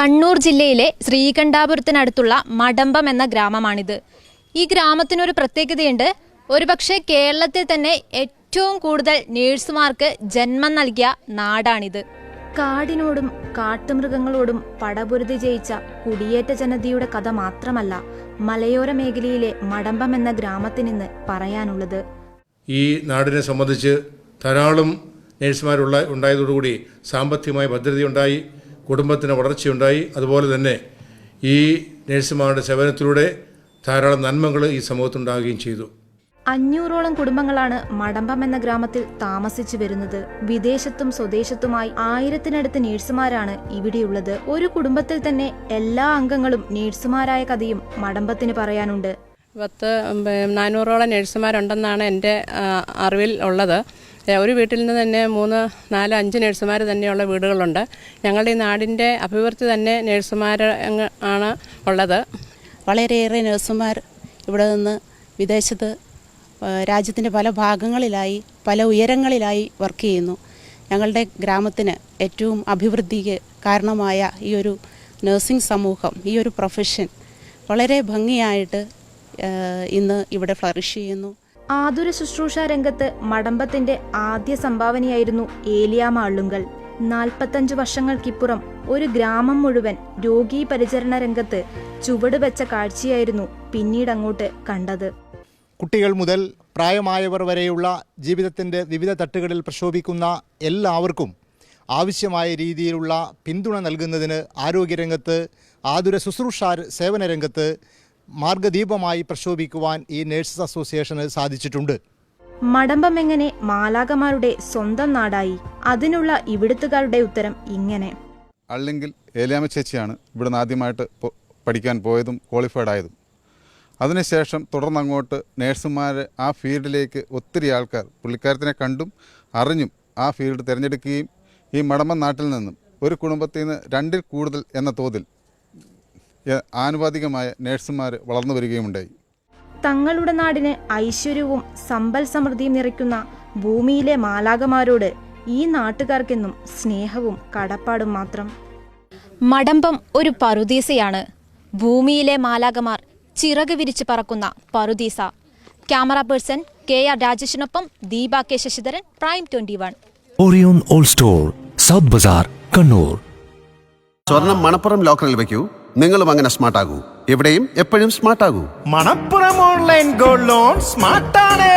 കണ്ണൂർ ജില്ലയിലെ ശ്രീകണ്ഠാപുരത്തിനടുത്തുള്ള മടമ്പം എന്ന ഗ്രാമമാണിത്. ഈ ഗ്രാമത്തിനൊരു പ്രത്യേകതയുണ്ട്. ഒരുപക്ഷെ കേരളത്തിൽ തന്നെ ഏറ്റവും കൂടുതൽ നേഴ്സുമാർക്ക് ജന്മം നൽകിയ നാടാണിത്. കാടിനോടും കാട്ടുമൃഗങ്ങളോടും പടപുരുതി ജയിച്ച കുടിയേറ്റ ജനതയുടെ കഥ മാത്രമല്ല മലയോര മേഖലയിലെ മടമ്പം എന്ന ഗ്രാമത്തിനിന്ന് പറയാനുള്ളത്. ഈ നാടിനെ സംബന്ധിച്ച് ധാരാളം നേഴ്സുമാരുള്ള ഉണ്ടായതോടുകൂടി സാമ്പത്തികമായ ഭദ്രതയുണ്ടായി. കുടുംബത്തിന് വളർച്ചയുണ്ടായി. അതുപോലെ തന്നെ ഈ നഴ്സുമാരുടെ സേവനത്തിലൂടെ ധാരാളം നന്മകൾ ഈ സമൂഹത്തുണ്ടാകുകയും ചെയ്തു. അഞ്ഞൂറോളം കുടുംബങ്ങളാണ് മടമ്പം എന്ന ഗ്രാമത്തിൽ താമസിച്ചു വരുന്നത്. വിദേശത്തും സ്വദേശത്തുമായി ആയിരത്തിനടുത്ത് നേഴ്സുമാരാണ് ഇവിടെയുള്ളത്. ഒരു കുടുംബത്തിൽ തന്നെ എല്ലാ അംഗങ്ങളും നേഴ്സുമാരായ കഥയും മടമ്പത്തിന് പറയാനുണ്ട്. പത്ത് നാനൂറോളം നേഴ്സുമാരുണ്ടെന്നാണ് എന്റെ അറിവിൽ ഉള്ളത്. ഒരു വീട്ടിൽ നിന്ന് തന്നെ മൂന്ന് നാല് അഞ്ച് നഴ്സുമാർ തന്നെയുള്ള വീടുകളുണ്ട്. ഞങ്ങളുടെ ഈ നാടിന്റെ അഭിവൃദ്ധി തന്നെ നഴ്സുമാർ ആണ് ഉള്ളത്. വളരെയേറെ നഴ്സുമാർ ഇവിടെ നിന്ന് വിദേശത്ത് രാജ്യത്തിന്റെ പല ഭാഗങ്ങളിലായി പല ഉയരങ്ങളിലായി വർക്ക് ചെയ്യുന്നു. ഞങ്ങളുടെ ഗ്രാമത്തിന് ഏറ്റവും അഭിവൃദ്ധിക്ക് കാരണമായ ഈ ഒരു നഴ്സിംഗ് സമൂഹം ഈ ഒരു പ്രൊഫഷൻ വളരെ ഭംഗിയായിട്ട് ഇന്ന് ഇവിടെ ഫ്ലറിഷ് ചെയ്യുന്നു. ആതുര ശുശ്രൂഷ രംഗത്ത് മടമ്പത്തിന്റെ ആദ്യ സംഭാവനയായിരുന്നു ഏലിയാമ അള്ളുങ്കൽ നാൽപ്പത്തഞ്ച് വർഷങ്ങൾക്കിപ്പുറം ഒരു ഗ്രാമം മുഴുവൻ രോഗീ പരിചരണ രംഗത്ത് ചുവട് വെച്ച കാഴ്ചയായിരുന്നു പിന്നീടങ്ങോട്ട് കണ്ടത്. കുട്ടികൾ മുതൽ പ്രായമായവർ വരെയുള്ള ജീവിതത്തിന്റെ വിവിധ തട്ടുകളിൽ പ്രക്ഷോഭിക്കുന്ന എല്ലാവർക്കും ആവശ്യമായ രീതിയിലുള്ള പിന്തുണ നൽകുന്നതിന് ആരോഗ്യരംഗത്ത് ആതുര ശുശ്രൂഷ സേവന രംഗത്ത് മാർഗദീപമായി പ്രക്ഷോഭിക്കുവാൻ ഈ നേഴ്സസ് അസോസിയേഷന് സാധിച്ചിട്ടുണ്ട്. മടമ്പമെങ്ങനെ മാലാകമാരുടെ സ്വന്തം നാടായി അതിനുള്ള ഇവിടുത്തുകാരുടെ ഉത്തരം ഇങ്ങനെ. അല്ലെങ്കിൽ ഏലിയാമ ചേച്ചിയാണ് ഇവിടുന്ന് ആദ്യമായിട്ട് പഠിക്കാൻ പോയതും ക്വാളിഫൈഡ് ആയതും. അതിനുശേഷം തുടർന്നങ്ങോട്ട് നേഴ്സുമാർ ആ ഫീൽഡിലേക്ക് ഒത്തിരി ആൾക്കാർ പുള്ളിക്കാരത്തിനെ കണ്ടും അറിഞ്ഞും ആ ഫീൽഡ് തിരഞ്ഞെടുക്കുകയും ഈ മടമ്പം നാട്ടിൽ നിന്നും ഒരു കുടുംബത്തിൽ നിന്ന് രണ്ടിൽ കൂടുതൽ എന്ന തോതിൽ ആനുപാതികമായ നേഴ്സുമാർ വളർന്നു വരികയുമുണ്ടായി. തങ്ങളുടെ നാടിന് ഐശ്വര്യവും സമ്പൽ സമൃദ്ധിയും നിറയ്ക്കുന്ന ഭൂമിയിലെ മാലാകമാരോട് ഈ നാട്ടുകാർക്കെന്നും സ്നേഹവും കടപ്പാടും മാത്രം. മടമ്പം ഒരു പറുദീസയാണ്. ഭൂമിയിലെ മാലാകമാർ ചിറക് വിരിച്ച് പറക്കുന്ന പറുദീസ. Camera person K R രാജേഷിനൊപ്പം Deepa K Sasidharan prime twenty one. Orion all store south bazaar Kannur. സ്വർണം മണപ്പുറം ലോക്കറിൽ വെക്കൂ. നിങ്ങളും അങ്ങനെ സ്മാർട്ട് ആകൂ എവിടെയും എപ്പോഴും സ്മാർട്ട് ആകൂ മണപ്പുറം ഓൺലൈൻ ഗോൾഡ് ലോൺ സ്മാർട്ടാണ്